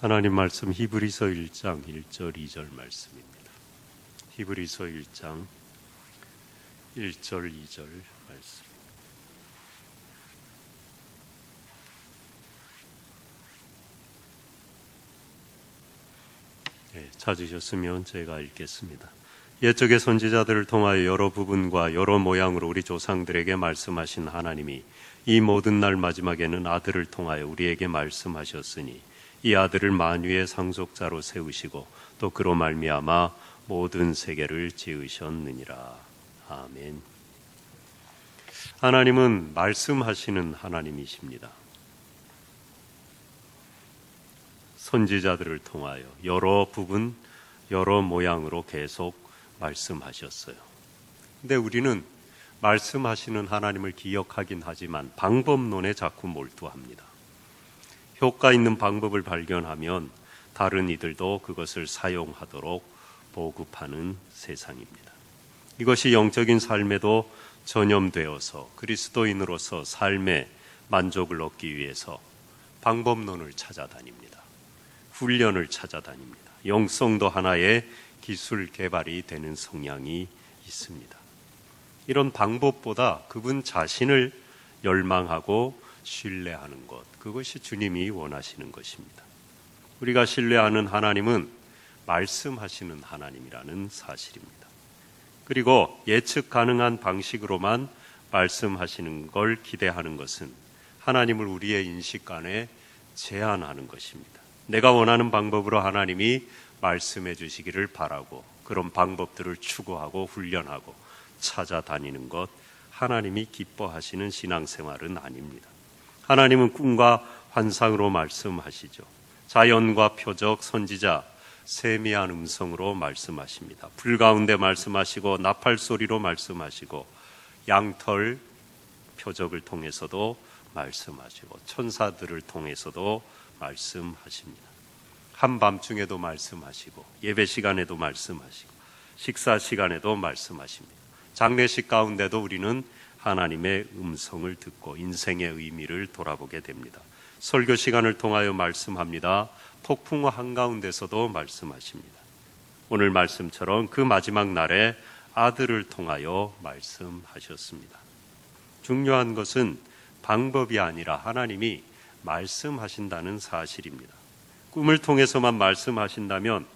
하나님 말씀 히브리서 1장 1절 2절 말씀입니다. 히브리서 1장 1절 2절 말씀. 네, 찾으셨으면 제가 읽겠습니다. 옛적의 선지자들을 통하여 여러 부분과 여러 모양으로 우리 조상들에게 말씀하신 하나님이 이 모든 날 마지막에는 아들을 통하여 우리에게 말씀하셨으니 이 아들을 만유의 상속자로 세우시고 또 그로 말미암아 모든 세계를 지으셨느니라. 아멘. 하나님은 말씀하시는 하나님이십니다. 선지자들을 통하여 여러 부분, 여러 모양으로 계속 말씀하셨어요. 근데 우리는 말씀하시는 하나님을 기억하긴 하지만 방법론에 자꾸 몰두합니다. 효과 있는 방법을 발견하면 다른 이들도 그것을 사용하도록 보급하는 세상입니다. 이것이 영적인 삶에도 전염되어서 그리스도인으로서 삶의 만족을 얻기 위해서 방법론을 찾아다닙니다. 훈련을 찾아다닙니다. 영성도 하나의 기술 개발이 되는 성향이 있습니다. 이런 방법보다 그분 자신을 열망하고 신뢰하는 것, 그것이 주님이 원하시는 것입니다. 우리가 신뢰하는 하나님은 말씀하시는 하나님이라는 사실입니다. 그리고 예측 가능한 방식으로만 말씀하시는 걸 기대하는 것은 하나님을 우리의 인식관에 제한하는 것입니다. 내가 원하는 방법으로 하나님이 말씀해 주시기를 바라고 그런 방법들을 추구하고 훈련하고 찾아다니는 것 하나님이 기뻐하시는 신앙생활은 아닙니다. 하나님은 꿈과 환상으로 말씀하시죠. 자연과 표적, 선지자, 세미한 음성으로 말씀하십니다. 불 가운데 말씀하시고 나팔 소리로 말씀하시고 양털 표적을 통해서도 말씀하시고 천사들을 통해서도 말씀하십니다. 한밤중에도 말씀하시고 예배 시간에도 말씀하시고 식사 시간에도 말씀하십니다. 장례식 가운데도 우리는 하나님의 음성을 듣고 인생의 의미를 돌아보게 됩니다. 설교 시간을 통하여 말씀합니다. 폭풍 한가운데서도 말씀하십니다. 오늘 말씀처럼 그 마지막 날에 아들을 통하여 말씀하셨습니다. 중요한 것은 방법이 아니라 하나님이 말씀하신다는 사실입니다. 꿈을 통해서만 말씀하신다면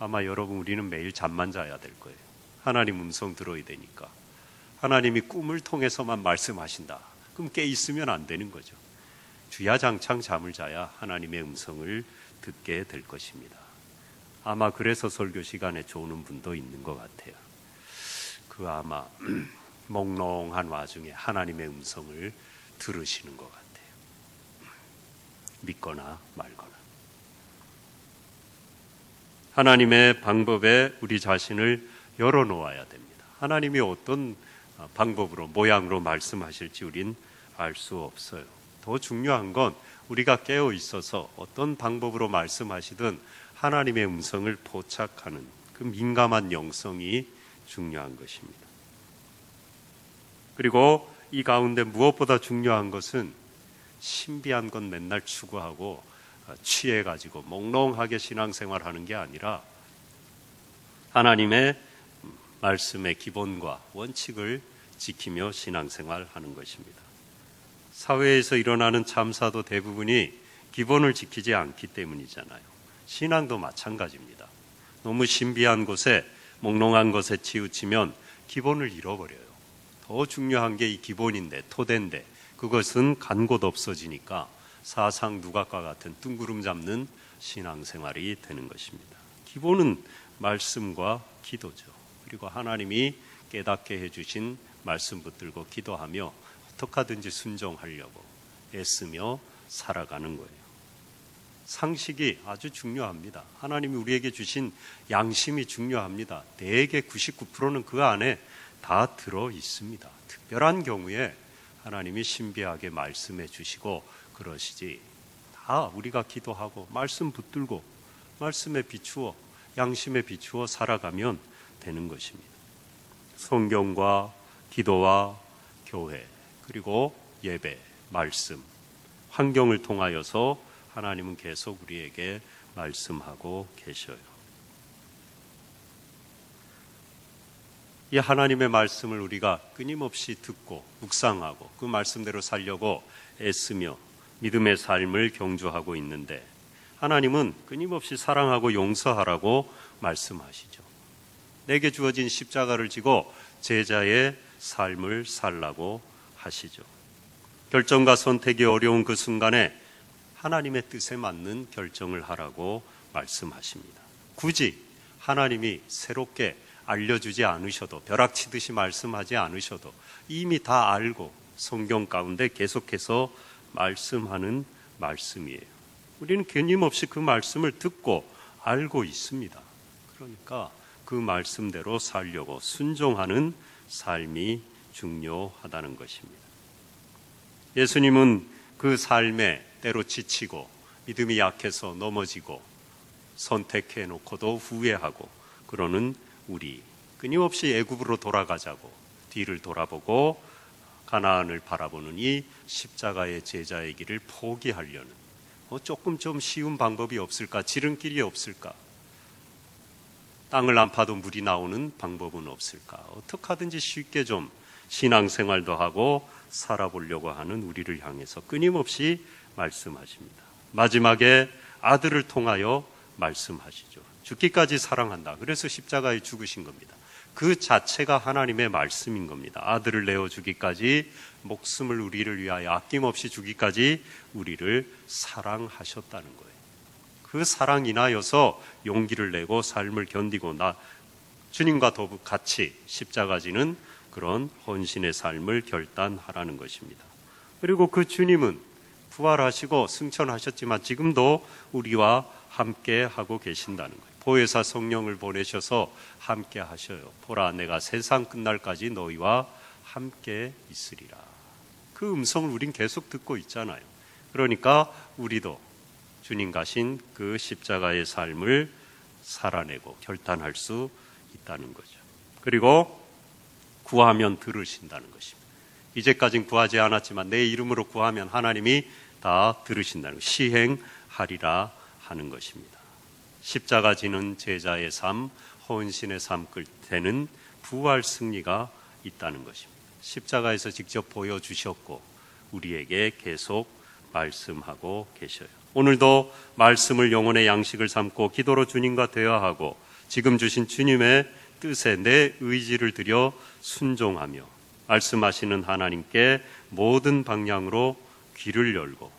아마 여러분 우리는 매일 잠만 자야 될 거예요. 하나님 음성 들어야 되니까. 하나님이 꿈을 통해서만 말씀하신다. 그럼 깨 있으면 안 되는 거죠. 주야장창 잠을 자야 하나님의 음성을 듣게 될 것입니다. 아마 그래서 설교 시간에 좋은 분도 있는 것 같아요. 그 아마 몽롱한 와중에 하나님의 음성을 들으시는 것 같아요. 믿거나 말거나. 하나님의 방법에 우리 자신을 열어놓아야 됩니다. 하나님이 어떤 방법으로, 모양으로 말씀하실지 우린 알 수 없어요. 더 중요한 건 우리가 깨어 있어서 어떤 방법으로 말씀하시든 하나님의 음성을 포착하는 그 민감한 영성이 중요한 것입니다. 그리고 이 가운데 무엇보다 중요한 것은 신비한 건 맨날 추구하고 취해 가지고 몽롱하게 신앙생활 하는 게 아니라 하나님의 말씀의 기본과 원칙을 지키며 신앙생활 하는 것입니다. 사회에서 일어나는 참사도 대부분이 기본을 지키지 않기 때문이잖아요. 신앙도 마찬가지입니다. 너무 신비한 곳에 몽롱한 것에 치우치면 기본을 잃어버려요. 더 중요한 게 이 기본인데 토대인데 그것은 간 곳 없어지니까 사상 누각과 같은 뚱구름 잡는 신앙생활이 되는 것입니다. 기본은 말씀과 기도죠. 그리고 하나님이 깨닫게 해주신 말씀 붙들고 기도하며 어떻게 하든지 순종하려고 애쓰며 살아가는 거예요. 상식이 아주 중요합니다. 하나님이 우리에게 주신 양심이 중요합니다. 대개 99%는 그 안에 다 들어 있습니다. 특별한 경우에 하나님이 신비하게 말씀해 주시고 그러시지. 다 우리가 기도하고 말씀 붙들고 말씀에 비추어 양심에 비추어 살아가면 되는 것입니다. 성경과 기도와 교회 그리고 예배, 말씀, 환경을 통하여서 하나님은 계속 우리에게 말씀하고 계셔요. 이 하나님의 말씀을 우리가 끊임없이 듣고 묵상하고 그 말씀대로 살려고 애쓰며 믿음의 삶을 경주하고 있는데 하나님은 끊임없이 사랑하고 용서하라고 말씀하시죠. 내게 주어진 십자가를 지고 제자의 삶을 살라고 하시죠. 결정과 선택이 어려운 그 순간에 하나님의 뜻에 맞는 결정을 하라고 말씀하십니다. 굳이 하나님이 새롭게 알려주지 않으셔도 벼락치듯이 말씀하지 않으셔도 이미 다 알고 성경 가운데 계속해서 말씀하는 말씀이에요. 우리는 끊임없이 그 말씀을 듣고 알고 있습니다. 그러니까 그 말씀대로 살려고 순종하는 삶이 중요하다는 것입니다. 예수님은 그 삶에 때로 지치고 믿음이 약해서 넘어지고 선택해 놓고도 후회하고 그러는 우리 끊임없이 애굽으로 돌아가자고 뒤를 돌아보고 가나안을 바라보는 이 십자가의 제자의 길을 포기하려는 어, 조금 좀 쉬운 방법이 없을까? 지름길이 없을까? 땅을 안 파도 물이 나오는 방법은 없을까? 어떻게 하든지 쉽게 좀 신앙생활도 하고 살아보려고 하는 우리를 향해서 끊임없이 말씀하십니다. 마지막에 아들을 통하여 말씀하시죠. 죽기까지 사랑한다. 그래서 십자가에 죽으신 겁니다. 그 자체가 하나님의 말씀인 겁니다. 아들을 내어 주기까지 목숨을 우리를 위하여 아낌없이 주기까지 우리를 사랑하셨다는 거예요. 그 사랑 인하여서 용기를 내고 삶을 견디고 나 주님과 더불 같이 십자가 지는 그런 헌신의 삶을 결단하라는 것입니다. 그리고 그 주님은 부활하시고 승천하셨지만 지금도 우리와 함께 하고 계신다는 거예요. 보혜사 성령을 보내셔서 함께 하셔요. 보라 내가 세상 끝날까지 너희와 함께 있으리라. 그 음성을 우린 계속 듣고 있잖아요. 그러니까 우리도 주님 가신 그 십자가의 삶을 살아내고 결단할 수 있다는 거죠. 그리고 구하면 들으신다는 것입니다. 이제까진 구하지 않았지만 내 이름으로 구하면 하나님이 다 들으신다는 것, 시행하리라 하는 것입니다. 십자가 지는 제자의 삶, 헌신의 삶 끝에는 부활 승리가 있다는 것입니다. 십자가에서 직접 보여주셨고 우리에게 계속 말씀하고 계셔요. 오늘도 말씀을 영혼의 양식을 삼고 기도로 주님과 대화하고 지금 주신 주님의 뜻에 내 의지를 들여 순종하며 말씀하시는 하나님께 모든 방향으로 귀를 열고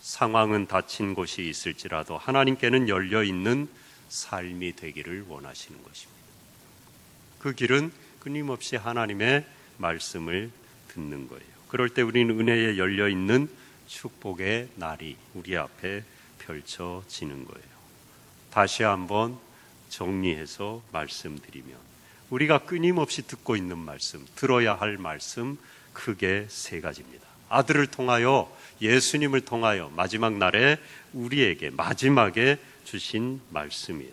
상황은 닫힌 곳이 있을지라도 하나님께는 열려 있는 삶이 되기를 원하시는 것입니다. 그 길은 끊임없이 하나님의 말씀을 듣는 거예요. 그럴 때 우리는 은혜에 열려 있는 축복의 날이 우리 앞에 펼쳐지는 거예요. 다시 한번 정리해서 말씀드리면 우리가 끊임없이 듣고 있는 말씀, 들어야 할 말씀 크게 세 가지입니다. 아들을 통하여 예수님을 통하여 마지막 날에 우리에게 마지막에 주신 말씀이에요.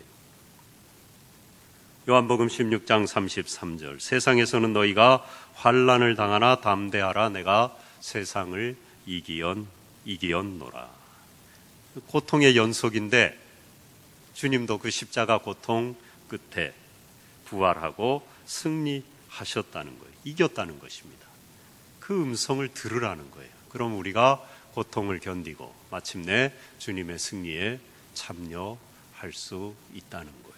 요한복음 16장 33절 세상에서는 너희가 환란을 당하나 담대하라 내가 세상을 이기연 이기연노라. 고통의 연속인데 주님도 그 십자가 고통 끝에 부활하고 승리하셨다는 거예요. 이겼다는 것입니다. 그 음성을 들으라는 거예요. 그럼 우리가 고통을 견디고 마침내 주님의 승리에 참여할 수 있다는 거예요.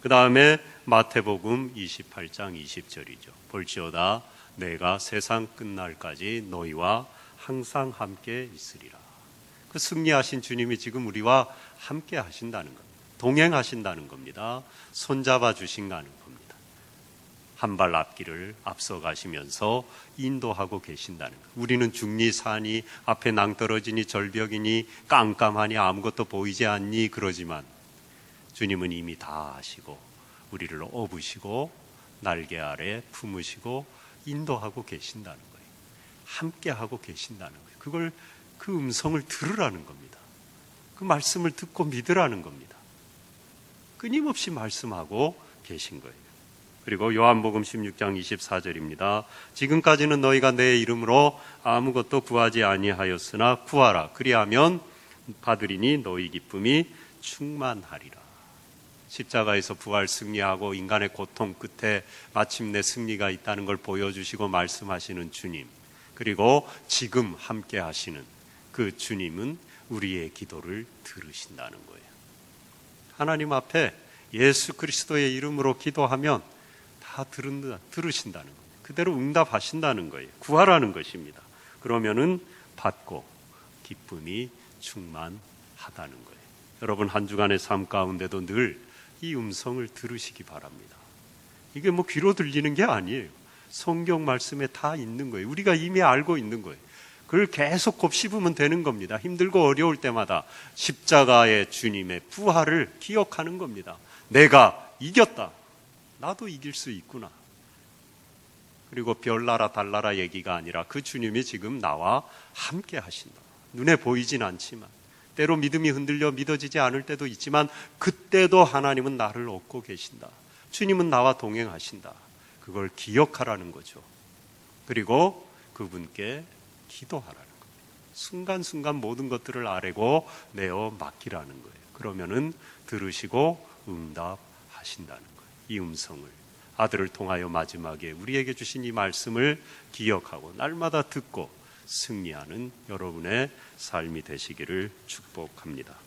그 다음에 마태복음 28장 20절이죠. 볼지어다 내가 세상 끝날까지 너희와 항상 함께 있으리라. 그 승리하신 주님이 지금 우리와 함께 하신다는 겁니다. 동행하신다는 겁니다. 손잡아 주신다는 겁니다. 한 발 앞길을 앞서 가시면서 인도하고 계신다는 것. 우리는 중리 산이 앞에 낭떠러지니 절벽이니 깜깜하니 아무것도 보이지 않니 그러지만 주님은 이미 다 아시고 우리를 업으시고 날개 아래 품으시고 인도하고 계신다는 거예요. 함께 하고 계신다는 거예요. 그걸 그 음성을 들으라는 겁니다. 그 말씀을 듣고 믿으라는 겁니다. 끊임없이 말씀하고 계신 거예요. 그리고 요한복음 16장 24절입니다. 지금까지는 너희가 내 이름으로 아무것도 구하지 아니하였으나 구하라. 그리하면 받으리니 너희 기쁨이 충만하리라. 십자가에서 부활 승리하고 인간의 고통 끝에 마침내 승리가 있다는 걸 보여주시고 말씀하시는 주님. 그리고 지금 함께 하시는 그 주님은 우리의 기도를 들으신다는 거예요. 하나님 앞에 예수 그리스도의 이름으로 기도하면 다 들은다, 들으신다는 거예요. 그대로 응답하신다는 거예요. 구하라는 것입니다. 그러면은 받고 기쁨이 충만하다는 거예요. 여러분 한 주간의 삶 가운데도 늘 이 음성을 들으시기 바랍니다. 이게 뭐 귀로 들리는 게 아니에요. 성경 말씀에 다 있는 거예요. 우리가 이미 알고 있는 거예요. 그걸 계속 곱씹으면 되는 겁니다. 힘들고 어려울 때마다 십자가의 주님의 부활을 기억하는 겁니다. 내가 이겼다. 나도 이길 수 있구나. 그리고 별나라 달나라 얘기가 아니라 그 주님이 지금 나와 함께 하신다. 눈에 보이진 않지만 때로 믿음이 흔들려 믿어지지 않을 때도 있지만 그때도 하나님은 나를 얻고 계신다. 주님은 나와 동행하신다. 그걸 기억하라는 거죠. 그리고 그분께 기도하라는 거예요. 순간순간 모든 것들을 아뢰고 내어 맡기라는 거예요. 그러면은 들으시고 응답하신다는 거예요. 이 음성을 아들을 통하여 마지막에 우리에게 주신 이 말씀을 기억하고 날마다 듣고 승리하는 여러분의 삶이 되시기를 축복합니다.